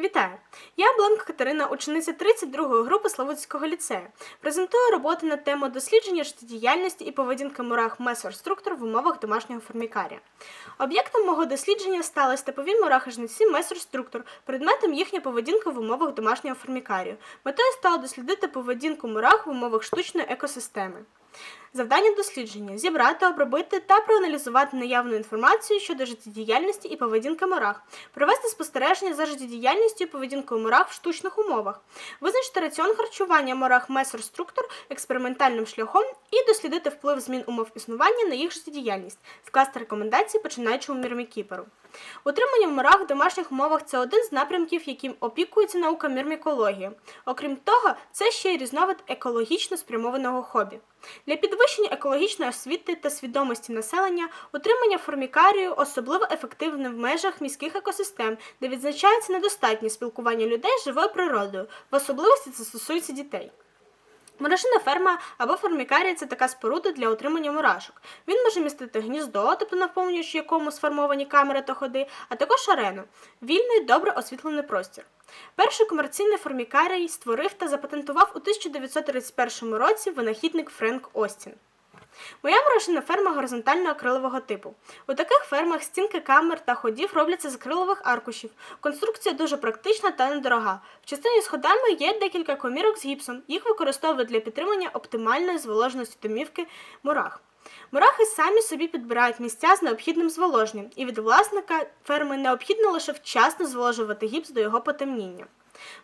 Вітаю! Я Бланка Катерина, учениця 32-ї групи Славутського ліцею. Презентую роботу на тему дослідження життєдіяльності і поведінки мурах месор-структур в умовах домашнього формікарія. Об'єктом мого дослідження стали степові мурахи-жниці месор-структур, предметом їхня поведінка в умовах домашнього формікарію. Метою стало дослідити поведінку мурах в умовах штучної екосистеми. Завдання дослідження. Зібрати, обробити та проаналізувати наявну інформацію щодо життєдіяльності і поведінки мурах, провести спостереження за життєдіяльністю і поведінкою мурах в штучних умовах, визначити раціон харчування мурах месор структур експериментальним шляхом і дослідити вплив змін умов існування на їх життєдіяльність, скласти рекомендації починаючому мірмікіперу. Утримання в мурах в домашніх умовах це один з напрямків, яким опікується наука мірмікологія. Окрім того, це ще й різновид екологічно спрямованого хобі. Для підвищення екологічної освіти та свідомості населення утримання формікарію особливо ефективне в межах міських екосистем, де відзначається недостатнє спілкування людей з живою природою, в особливості це стосується дітей. Мурашина ферма або формікарія це така споруда для утримання мурашок. Він може містити гніздо, тобто наповнюючи якому сформовані камери та ходи, а також арену вільний, добре освітлений простір. Перший комерційний формікарій створив та запатентував у 1931 році винахідник Френк Остін. Моя мурашина ферма горизонтально акрилового типу. У таких фермах стінки камер та ходів робляться з акрилових аркушів. Конструкція дуже практична та недорога. В частині з ходами є декілька комірок з гіпсом. Їх використовують для підтримання оптимальної зволоженості домівки мурах. Мурахи самі собі підбирають місця з необхідним зволоженням, і від власника ферми необхідно лише вчасно зволожувати гіпс до його потемніння.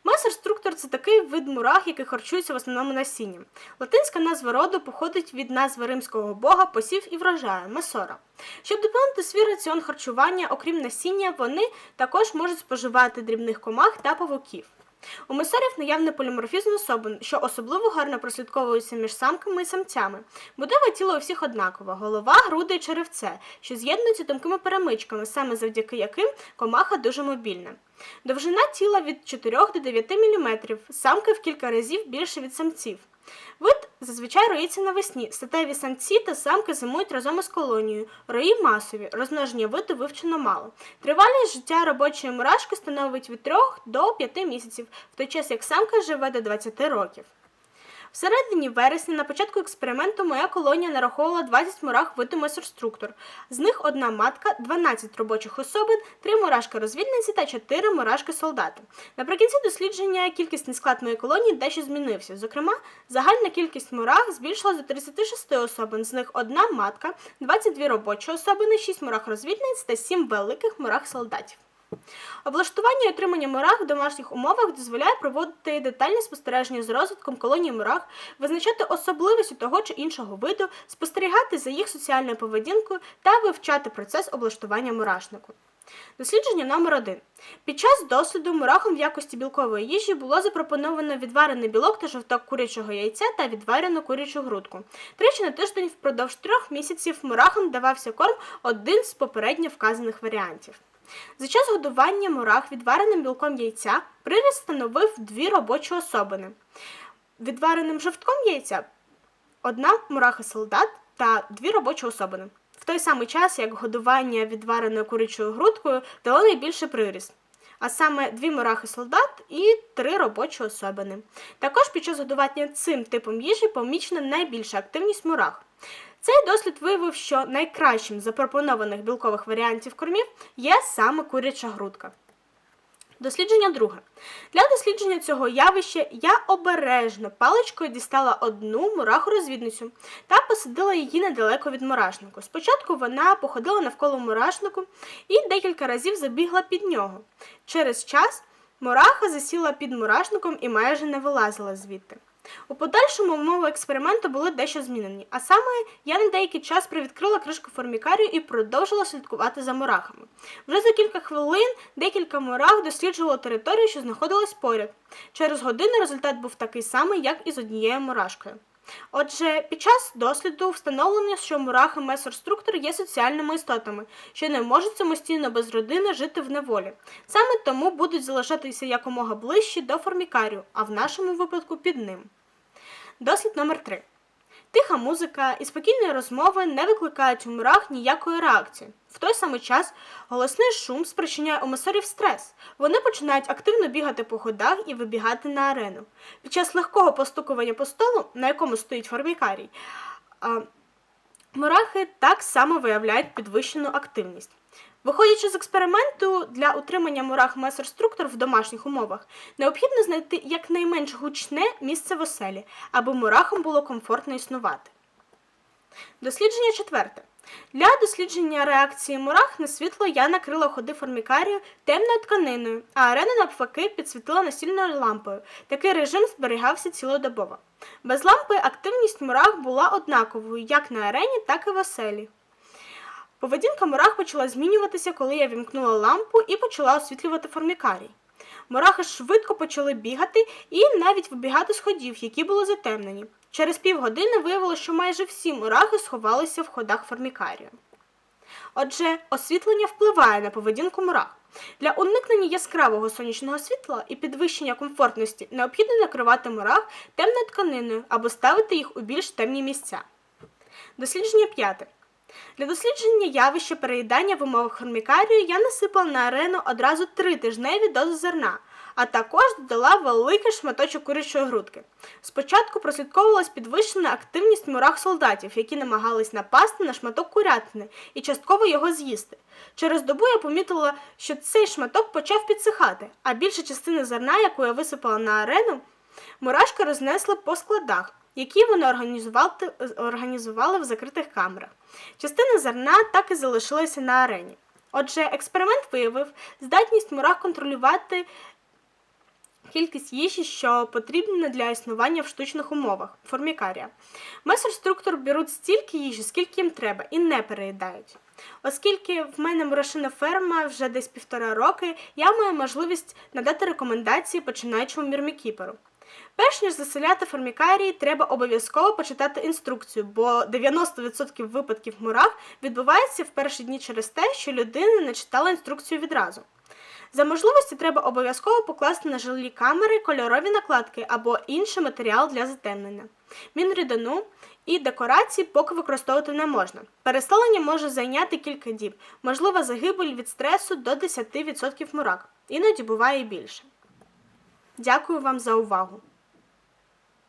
Месер-структур це такий вид мурах, який харчується в основному насінням. Латинська назва роду походить від назви римського бога посів і врожаю месора. Щоб доповнити свій раціон харчування, окрім насіння, вони також можуть споживати дрібних комах та павуків. У месорів наявний поліморфізм особин, що особливо гарно прослідковується між самками і самцями. Будова тіла у всіх однакова голова, груди і черевце, що з'єднуються тонкими перемичками, саме завдяки яким комаха дуже мобільна. Довжина тіла від 4 до 9 мм, самки в кілька разів більше від самців. Вид зазвичай роїться навесні. Статеві самці та самки зимують разом із колонією. Рої масові, розмноження виду вивчено мало. Тривалість життя робочої мурашки становить від 3 до 5 місяців, в той час як самка живе до 20 років. В середині вересня на початку експерименту моя колонія нараховувала 20 мурах виду месорструктур. З них одна матка, 12 робочих особин, 3 мурашки-розвідниці та 4 мурашки-солдати. Наприкінці дослідження кількісний склад моєї колонії дещо змінився. Зокрема, загальна кількість мурах збільшилась до 36 особин, з них одна матка, 22 робочі особини, 6 мурах-розвідниць та 7 великих мурах-солдатів. Облаштування і отримання мурах в домашніх умовах дозволяє проводити детальне спостереження з розвитком колонії мурах, визначати особливості того чи іншого виду, спостерігати за їх соціальною поведінкою та вивчати процес облаштування мурашнику. Дослідження номер 1 Під час досліду мурахам в якості білкової їжі було запропоновано відварений білок та жовток курячого яйця та відварену курячу грудку. Тричі на тиждень впродовж трьох місяців мурахам давався корм один з попередньо вказаних варіантів. За час годування мурах відвареним білком яйця приріст становив дві робочі особини. Відвареним жовтком яйця одна мураха-солдат та дві робочі особини. В той самий час, як годування відвареною курячою грудкою дало найбільший приріст. А саме дві мурахи-солдат і три робочі особини. Також під час годування цим типом їжі помічена найбільша активність мурах. Цей дослід виявив, що найкращим запропонованих білкових варіантів кормів є саме куряча грудка. Дослідження друге. Для дослідження цього явища я обережно паличкою дістала одну мураху-розвідницю та посадила її недалеко від мурашнику. Спочатку вона походила навколо мурашнику і декілька разів забігла під нього. Через час мураха засіла під мурашником і майже не вилазила звідти. У подальшому умови експерименту були дещо змінені, а саме я на деякий час привідкрила кришку формікарію і продовжила слідкувати за мурахами. Вже за кілька хвилин декілька мурах досліджувало територію, що знаходилась поряд. Через годину результат був такий самий, як і з однією мурашкою. Отже, під час досліду встановлено, що мурахи месор-структур є соціальними істотами, що не можуть самостійно без родини жити в неволі. Саме тому будуть залишатися якомога ближче до формікарію, а в нашому випадку під ним. Дослід номер 3 Тиха музика і спокійні розмови не викликають у мурах ніякої реакції. В той самий час голосний шум спричиняє у масорів стрес. Вони починають активно бігати по ходах і вибігати на арену. Під час легкого постукування по столу, на якому стоїть формікарій, мурахи так само виявляють підвищену активність. Виходячи з експерименту, для утримання мурах месер-структур в домашніх умовах необхідно знайти якнайменш гучне місце в оселі, аби мурахам було комфортно існувати. Дослідження четверте. Для дослідження реакції мурах на світло я накрила ходи формікарію темною тканиною, а арену навпаки підсвітила настільною лампою. Такий режим зберігався цілодобово. Без лампи активність мурах була однаковою як на арені, так і в оселі. Поведінка мурах почала змінюватися, коли я вімкнула лампу і почала освітлювати формікарій. Мурахи швидко почали бігати і навіть вибігати з ходів, які були затемнені. Через півгодини виявилося, що майже всі мурахи сховалися в ходах формікарію. Отже, освітлення впливає на поведінку мурах. Для уникнення яскравого сонячного світла і підвищення комфортності необхідно накривати мурах темною тканиною або ставити їх у більш темні місця. Дослідження п'яте. Для дослідження явища переїдання в умовах хромікарію я насипала на арену одразу три тижневі дози зерна, а також додала великий шматочок курячої грудки. Спочатку прослідковувалась підвищена активність мурах солдатів, які намагались напасти на шматок курятини і частково його з'їсти. Через добу я помітила, що цей шматок почав підсихати, а більша частина зерна, яку я висипала на арену, мурашки рознесли по складах які вони організували, в закритих камерах. Частина зерна так і залишилася на арені. Отже, експеримент виявив здатність мурах контролювати кількість їжі, що потрібна для існування в штучних умовах формікарія. Месер-структур беруть стільки їжі, скільки їм треба, і не переїдають. Оскільки в мене мурашина ферма вже десь півтора роки, я маю можливість надати рекомендації починаючому мірмікіперу. Перш ніж заселяти формікарії, треба обов'язково почитати інструкцію, бо 90% випадків мурах відбувається в перші дні через те, що людина не читала інструкцію відразу. За можливості треба обов'язково покласти на жилі камери кольорові накладки або інший матеріал для затемнення. Мінрідину і декорації поки використовувати не можна. Переселення може зайняти кілька діб, можлива загибель від стресу до 10% мурак, іноді буває більше. Дякую вам за увагу!